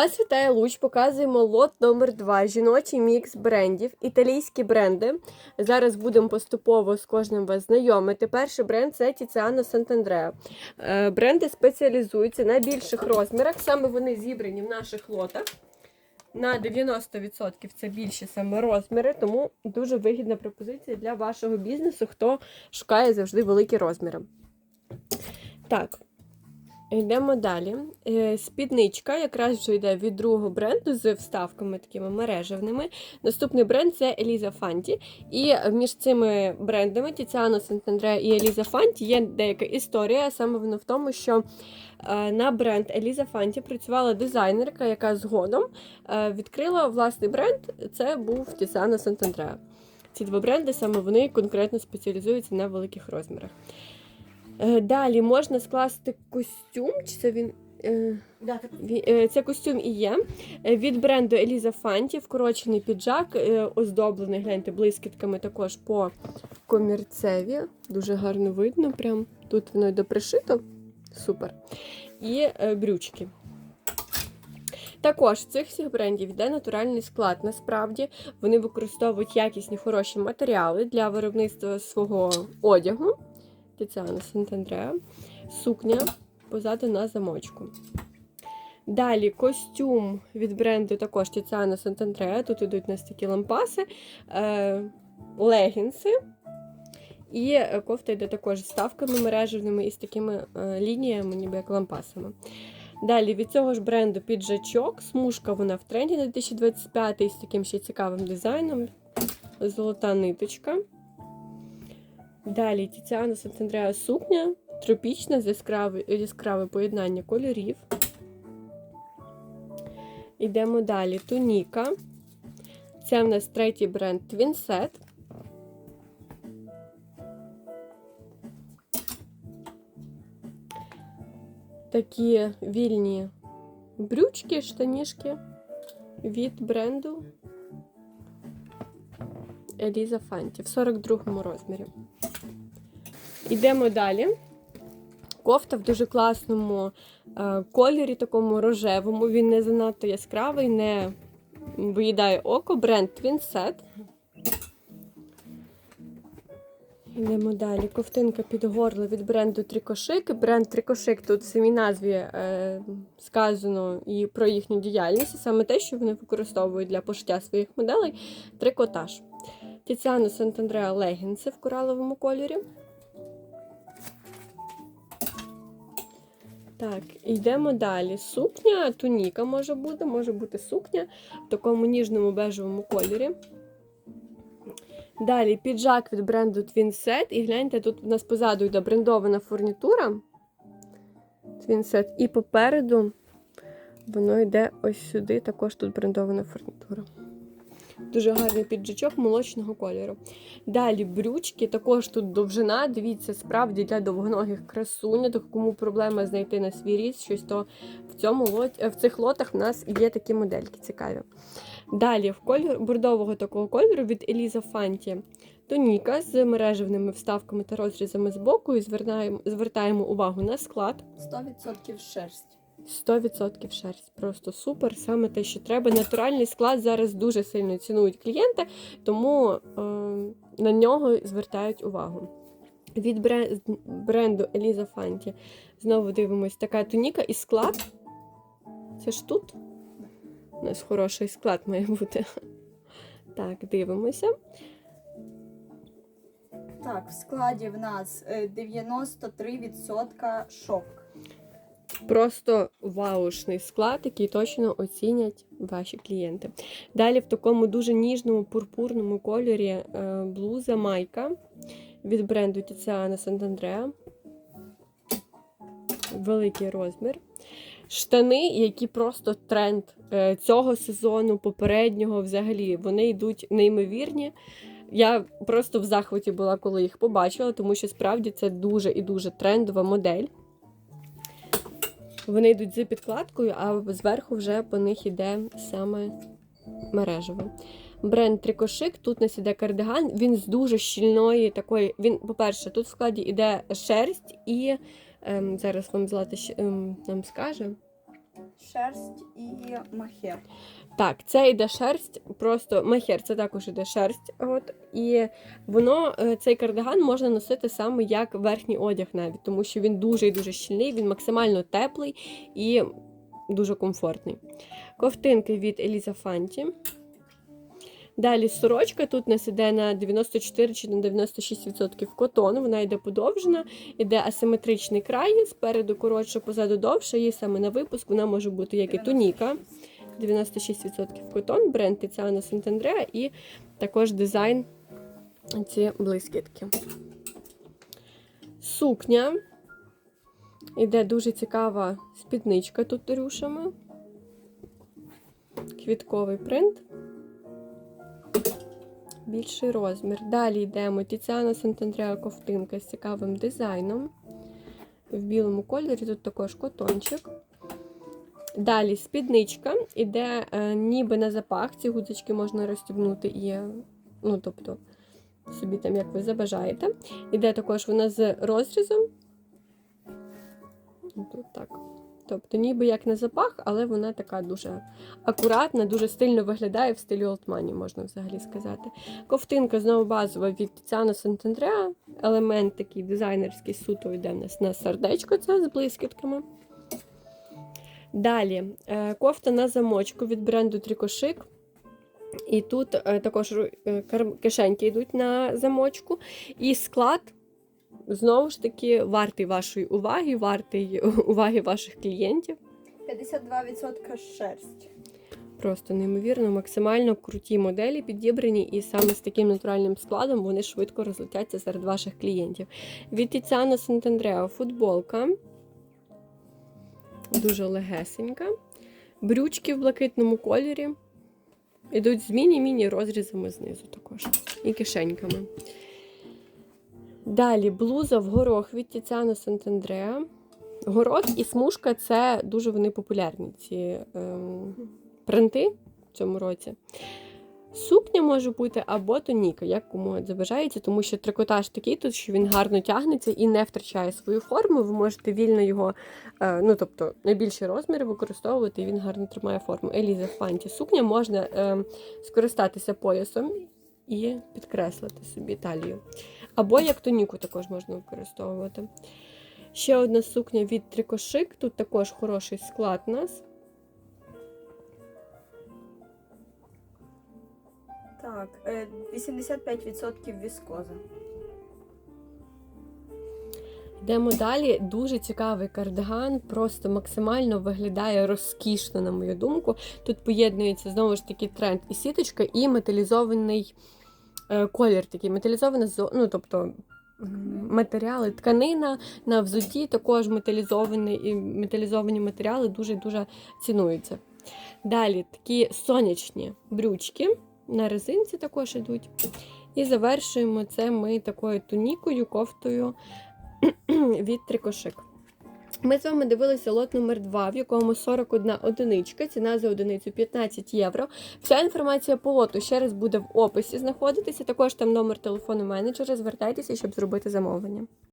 Вас вітає Луч. Показуємо лот номер 2 жіночий мікс брендів, італійські бренди. Зараз будемо поступово з кожним вас знайомити. Перший бренд це Тіціано Сантандреа. Е, Бренди спеціалізуються на більших розмірах. Саме вони зібрані в наших лотах. На 90% це більші саме розміри, тому дуже вигідна пропозиція для вашого бізнесу, хто шукає завжди великі розміри. Так, Йдемо далі. Е, Спідничка якраз вже йде від другого бренду з вставками такими мережевними. Наступний бренд це Еліза Фанті. І між цими брендами Тіціано Сантандреа і Еліза Фанті є деяка історія. Саме воно в тому, що е, на бренд Еліза Фанті працювала дизайнерка, яка згодом е, відкрила власний бренд. Це був Тіціано Сантандреа. Ці два бренди саме вони конкретно спеціалізуються на великих розмірах. Е, Далі можна скласти костюм, чи це він. е, е, Це костюм і є. Від бренду Еліза Фанті вкорочений піджак, оздоблений, гляньте, блискітками також по комірцеві. Дуже гарно видно. Прям тут воно йде пришито. Супер. І брючки. Також цих всіх брендів йде натуральний склад. Насправді вони використовують якісні хороші матеріали для виробництва свого одягу. Тіціана Сантандреа. Сукня позаду на замочку. Далі костюм від бренду також Тіціана Сантандреа. Тут йдуть у нас такі лампаси, е, легінси. І е, кофта йде також з ставками мережевними і з такими е, лініями, ніби як лампасами. Далі від цього ж бренду піджачок. Смужка вона в тренді на 2025 з таким ще цікавим дизайном. Золота ниточка. Далі Тіціана Сантандреа сукня, тропічна з яскраве, поєднання кольорів. Йдемо далі. Туніка. Це в нас третій бренд Twinset. Такі вільні брючки, штанішки від бренду Еліза Фанті в 42 розмірі. Йдемо далі. Кофта в дуже класному е, кольорі, такому рожевому. Він не занадто яскравий, не виїдає око. Бренд Twinset. Йдемо далі. Ковтинка під горло від бренду Трикошик. Бренд Трикошик тут в самій назві е, сказано і про їхню діяльність, і саме те, що вони використовують для пошиття своїх моделей трикотаж. Тіціано Сантандреа легінси в кораловому кольорі. Так, йдемо далі. Сукня, туніка може бути, може бути сукня в такому ніжному бежевому кольорі. Далі піджак від бренду Twinset. І гляньте, тут у нас позаду йде брендована фурнітура. Twinset. І попереду воно йде ось сюди. Також тут брендована фурнітура. Дуже гарний піджачок молочного кольору. Далі брючки, також тут довжина. Дивіться, справді для довгоногих красунь, то кому проблема знайти на свій ріст щось, то в цьому лот, в цих лотах в нас є такі модельки цікаві. Далі в колір бордового такого кольору від Еліза Фанті тоніка з мережевними вставками та розрізами з боку. І звертаємо, звертаємо увагу на склад. 100% шерсть. 100% шерсть. Просто супер. Саме те, що треба. Натуральний склад зараз дуже сильно цінують клієнти, тому е, на нього звертають увагу. Від бренду Еліза Фанті знову дивимось така туніка і склад. Це ж тут. У нас хороший склад має бути. Так, дивимося. Так, в складі в нас е, 93% шовк. Просто ваушний склад, який точно оцінять ваші клієнти. Далі в такому дуже ніжному пурпурному кольорі е, блуза майка від бренду Тіціана Сантандреа. Великий розмір. Штани, які просто тренд е, цього сезону, попереднього взагалі, вони йдуть неймовірні. Я просто в захваті була, коли їх побачила, тому що справді це дуже і дуже трендова модель. Вони йдуть з підкладкою, а зверху вже по них йде саме мережево. Бренд Трикошик, тут нас іде кардиган, він з дуже щільної такої. Він, по-перше, тут в складі йде шерсть і ем, зараз вам злати ем, нам скаже. Шерсть і махер. Так, це йде шерсть, просто махер, це також йде шерсть. От, і воно, е, цей кардиган можна носити саме як верхній одяг навіть, тому що він дуже і дуже щільний, він максимально теплий і дуже комфортний. Ковтинки від Еліза Фанті. Далі сорочка тут у нас іде на 94 чи на 96% котон, вона йде подовжена, іде асиметричний край, спереду коротше, позаду довше, і саме на випуск вона може бути як і туніка. 96% котон, бренд Tiziano Sant'Andrea і також дизайн ці блискітки. Сукня. Іде дуже цікава спідничка тут рюшами. Квітковий принт. Більший розмір. Далі йдемо Тіціана Сант'Андреа ковтинка з цікавим дизайном. В білому кольорі тут також котончик. Далі спідничка іде е, ніби на запах. Ці гудзички можна розстібнути і, ну, тобто, собі там, як ви забажаєте. Іде також вона з розрізом. Тут так. Тобто, ніби як на запах, але вона така дуже акуратна, дуже стильно виглядає в стилі Олтмані, можна взагалі сказати. Ковтинка знову базова від Тіціана Сант'Андреа. Елемент такий дизайнерський суто йде в нас на сердечко, це з блискітками. Далі е, кофта на замочку від бренду Трікошик. І тут е, також е, кишеньки йдуть на замочку. І склад, знову ж таки, вартий вашої уваги, вартий уваги ваших клієнтів. 52% шерсть. Просто неймовірно, максимально круті моделі підібрані, і саме з таким натуральним складом вони швидко розлетяться серед ваших клієнтів. Від Тіціано Сант'Андреа футболка. Дуже легесенька. Брючки в блакитному кольорі. Ідуть з міні-міні розрізами знизу також. І кишеньками. Далі блуза в горох від Тіціано Сант'Андреа. Горох і смужка це дуже вони популярні. Ці ем, принти в цьому році. Сукня може бути або тоніка, як кому забажається, тому що трикотаж такий тут, що він гарно тягнеться і не втрачає свою форму. Ви можете вільно його, е, ну тобто найбільші розміри використовувати, і він гарно тримає форму. Еліза в Фанті. Сукня можна е, скористатися поясом і підкреслити собі талію. Або як тоніку також можна використовувати. Ще одна сукня від Трикошик. Тут також хороший склад у нас. Так, е, 85% віскоза. Йдемо далі. Дуже цікавий кардиган, просто максимально виглядає розкішно, на мою думку. Тут поєднується знову ж таки тренд і сіточка, і металізований е, колір такий. Металізоване зо- ну, тобто матеріали, тканина на взутті також металізовані, і металізовані матеріали дуже-дуже цінуються. Далі такі сонячні брючки на резинці також ідуть. І завершуємо це ми такою тунікою, кофтою від Трикошик. Ми з вами дивилися лот номер 2, в якому 41 одиничка, ціна за одиницю 15 євро. Вся інформація по лоту ще раз буде в описі знаходитися. Також там номер телефону менеджера. Звертайтеся, щоб зробити замовлення.